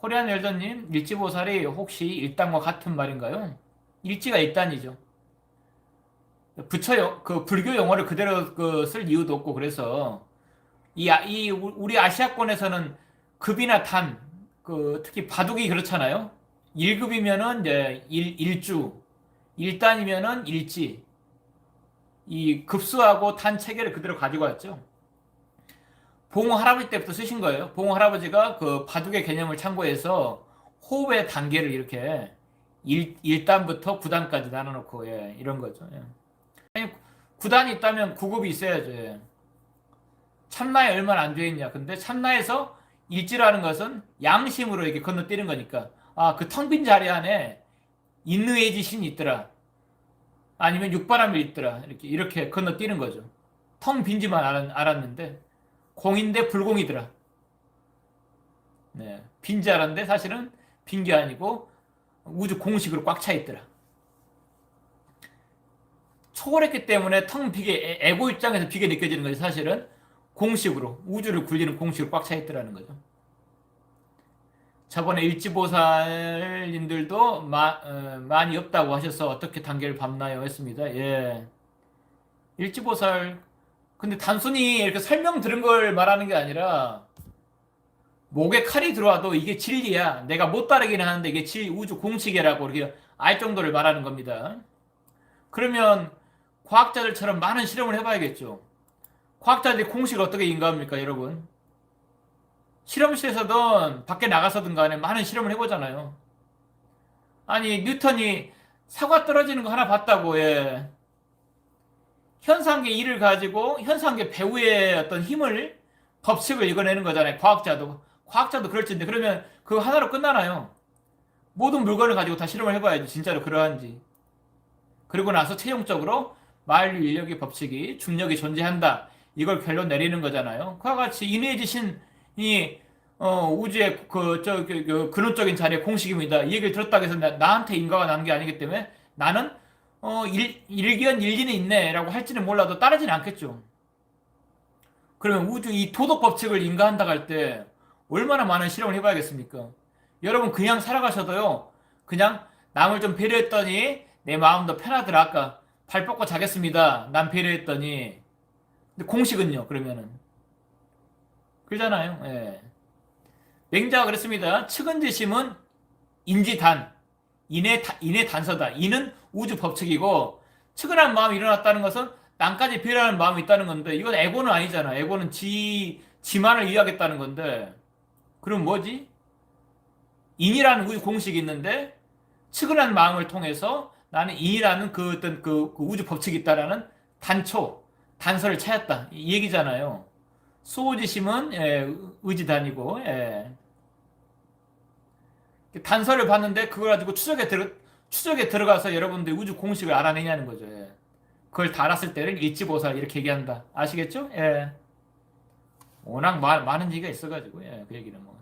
코리안 열전님 일지보살이 혹시 일단과 같은 말인가요? 일지가 일단이죠. 부처 영- 그 불교 용어를 그대로 그 쓸 이유도 없고 그래서 이, 아- 이 우- 우리 아시아권에서는 급이나 단, 그 특히 바둑이 그렇잖아요. 1급이면은 이제 일, 일주, 1단이면은 일지. 이 급수하고 단 체계를 그대로 가지고 왔죠. 봉 할아버지 때부터 쓰신 거예요. 봉 할아버지가 그 바둑의 개념을 참고해서 호흡의 단계를 이렇게 1, 1단부터 9단까지 나눠놓고 예, 이런 거죠. 예. 아니 9단이 있다면 9급이 있어야죠. 예. 참나에 얼마나 안 되어 있냐. 근데 참나에서 일지라는 것은 양심으로 이렇게 건너뛰는 거니까 아 그 텅 빈 자리 안에 인의의 신이 있더라. 아니면 육바람이 있더라. 이렇게 이렇게 건너뛰는 거죠. 텅 빈지만 알았, 알았는데 공인데 불공이더라. 네, 빈지 알았는데 사실은 빈 게 아니고 우주 공식으로 꽉 차 있더라. 초월했기 때문에 텅 비게 에- 에고 입장에서 비게 느껴지는 거지 사실은 공식으로 우주를 굴리는 공식으로 꽉 차 있더라는 거죠. 저번에 일지보살님들도 마- 어, 많이 없다고 하셔서 어떻게 단계를 밟나요 했습니다. 예. 일지보살 근데 단순히 이렇게 설명 들은 걸 말하는 게 아니라 목에 칼이 들어와도 이게 진리야. 내가 못 따르기는 하는데 이게 진 우주 공식이라고 이렇게 알 정도를 말하는 겁니다. 그러면 과학자들처럼 많은 실험을 해봐야겠죠. 과학자들이 공식을 어떻게 인가합니까, 여러분? 실험실에서든 밖에 나가서든 간에 많은 실험을 해보잖아요. 아니, 뉴턴이 사과 떨어지는 거 하나 봤다고, 예. 현상계 1을 가지고 현상계 배우의 어떤 힘을, 법칙을 이겨내는 거잖아요. 과학자도. 과학자도 그럴 텐데, 그러면 그거 하나로 끝나나요? 모든 물건을 가지고 다 실험을 해봐야지, 진짜로 그러한지. 그리고 나서 최종적으로 만류 인력의 법칙이 중력이 존재한다. 이걸 결론 내리는 거잖아요. 그와 같이 인해의 지신이 어, 우주의 그, 저, 그, 그 근원적인 자리의 공식입니다. 이 얘기를 들었다고 해서 나, 한테 인과가 나는 게 아니기 때문에 나는 어, 일, 일견 일리는 있네 라고 할지는 몰라도 따르지는 않겠죠. 그러면 우주 이 도덕 법칙을 인가한다고 할때 얼마나 많은 실험을 해봐야겠습니까? 여러분 그냥 살아가셔도요. 그냥 남을 좀 배려했더니 내 마음도 편하더라. 아까 발 뻗고 자겠습니다. 난 배려했더니. 근데 공식은요, 그러면은. 그러잖아요. 예. 맹자가 그랬습니다. 측은지심은 인지단, 인의, 다- 인의 단서다. 인은 우주 법칙이고, 측은한 마음이 일어났다는 것은 남까지 배려하는 마음이 있다는 건데, 이건 에고는 아니잖아. 에고는 지, 지만을 이해하겠다는 건데, 그럼 뭐지? 인이라는 우주 공식이 있는데, 측은한 마음을 통해서 나는 인이라는 그 어떤 그, 그 우주 법칙이 있다라는 단초, 단서를 찾았다. 이 얘기잖아요. 수호지심은 예, 의지단이고 예. 단서를 봤는데 그걸 가지고 추적에 들어 추적에 들어가서 여러분들 우주 공식을 알아내냐는 거죠. 예. 그걸 다 알았을 때를 일지보살 이렇게 얘기한다. 아시겠죠? 예. 워낙 마, 많은 얘기가 있어가지고 예, 그 얘기는 뭐.